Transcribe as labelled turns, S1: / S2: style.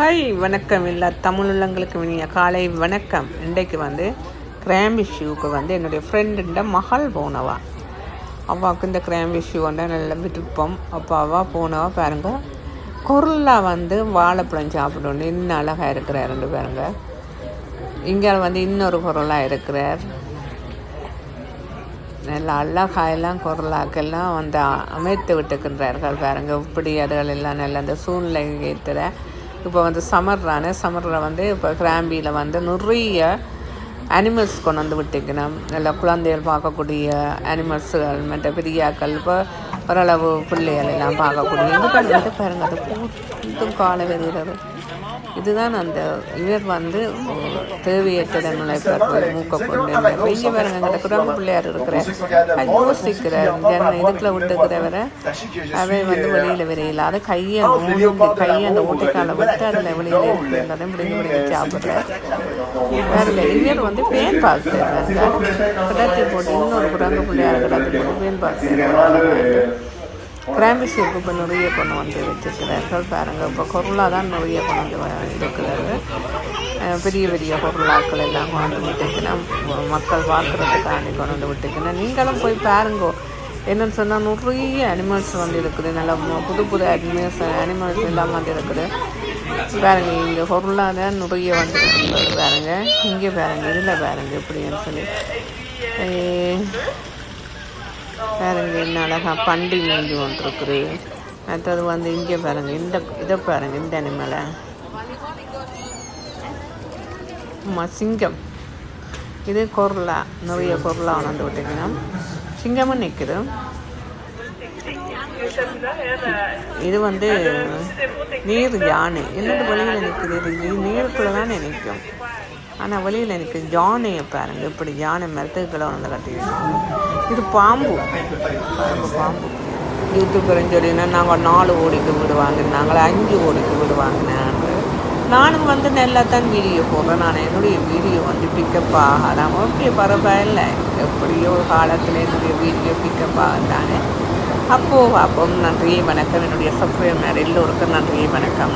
S1: Hi வணக்கம். இல்லை தமிழ் உள்ளங்களுக்கு இனிய காலை வணக்கம். இன்றைக்கு வந்து கிராம்பி ஷூக்கு வந்து என்னுடைய ஃப்ரெண்டுண்ட மகள் போனவா. அவாவுக்கு இந்த கிராம்பி ஷூ வந்து நல்ல விருப்பம். அப்போ அவள் போனவா பாருங்க. குரலா வந்து வாழைப்பழம் சாப்பிடணும் இன்னும் அழகாக இருக்கிறார் ரெண்டு பேருங்க. இங்கே வந்து இன்னொரு குரலாக இருக்கிறார். நல்லா அழகாயெல்லாம் குரலாக்கெல்லாம் வந்து அமைத்து விட்டுக்கின்றார்கள் பாருங்க. இப்படி அதுகள் எல்லாம் நல்ல அந்த சூழ்நிலை ஏற்றுற இப்போ வந்து சமர்றானே சமரில் வந்து இப்போ கிராம்பியில் வந்து நிறைய அனிமல்ஸ் கொண்டு வந்து விட்டுக்கணும். நல்லா குழந்தைகள் பார்க்கக்கூடிய அனிமல்ஸுகள் மற்ற பெரியாக்கள் இப்போ ஓரளவு பிள்ளைகள் எல்லாம் பார்க்கக்கூடிய இது வந்து இது பாருங்க அது பூத்தும் கால வருகிறது இதுதான் அந்த இவர் வந்து தேவையற்ற நுழைப்பார் போய் மூக்க கொண்டு பெரிய பாருங்க அந்த குரங்கு பிள்ளையார் இருக்கிற அது யோசிக்கிறார். இதுக்குள்ள விட்டுக்கிறவரை அவை வந்து வெளியில் வரையில. அது கையை கையை அந்த ஓட்டைக்கால விட்டு அதில் வெளியில் இருக்கிறதையும் முடிஞ்சு பிடிங்கி சாப்பிட்றார். வேற இவர் வந்து பேன் பார்க்கிறார் கிடத்தி போட்டு இன்னொரு குரங்கு பிள்ளையார் கிடத்தி போட்டு பேன் பார்க்கிறார் கிராம்பி சூப்பு இப்போ நிறைய கொண்டு வந்து வச்சுருக்கிறார்கள் பாருங்கள் இப்போ கொருளா தான் நிறைய கொண்டு வந்து வ- பெரிய பெரிய பொருளாக்கள் எல்லாம் கொண்டு வந்து விட்டுக்கணும் மக்கள் பார்க்குறதுக்காண்டி கொண்டு வந்து விட்டுக்கணும் நீங்களும் போய் பாருங்கோ. என்னன்னு சொன்னால் நிறைய அனிமல்ஸ் வந்து இருக்குது. நல்லா புது புது அனிமல்ஸ் அனிமல்ஸ் எல்லாம் வந்து இருக்குது. பாருங்க இங்கே பொருளாக தான் நிறைய வந்து இருக்குது. இங்கே பாருங்கள் இதில் பாருங்கள் எப்படின்னு சொல்லி. பாருங்க என்ன அழகா பண்டி மீஞ்சு ஒன்று இருக்குது வந்து இங்கே பாருங்க இந்த இதை பாருங்கள் இந்த அனிமலை சிங்கம். இது கொர்லா நிறைய கொர்லா உணர்ந்து விட்டீங்கன்னா. சிங்கமும் நிற்குது இது வந்து நீர் யானை. என்னது வழியில் நிற்குது இது நீருக்குள்ளே தானே நிற்கும் ஆனால் வெளியில் எனக்கு யானையை பாருங்க. இப்படி யானை மரத்துக்களை வந்து கட்டியிருக்கோம் இது பாம்பு. பாம்பு பாம்பு. யூடியூபர்னு சொல்லினா நாங்கள் நாலு ஓடிக்கு வீடு வாங்கினாங்களே அஞ்சு ஓடிக்கு வீடு வாங்கினேன் நானும் வந்து நல்லா தான் வீடியோ போடுறேன். நான் என்னுடைய வீடியோ வந்து பிக்கப் ஆகலாம் ஓகே பரவாயில்லை. எப்படியோ ஒரு காலத்தில் என்னுடைய வீடியோ பிக்கப் ஆகத்தானே அப்போது அப்போ நன்றி வணக்கம். என்னுடைய சப்ஸ்கிரைபர் எல்லோருக்கும் நன்றி வணக்கம்.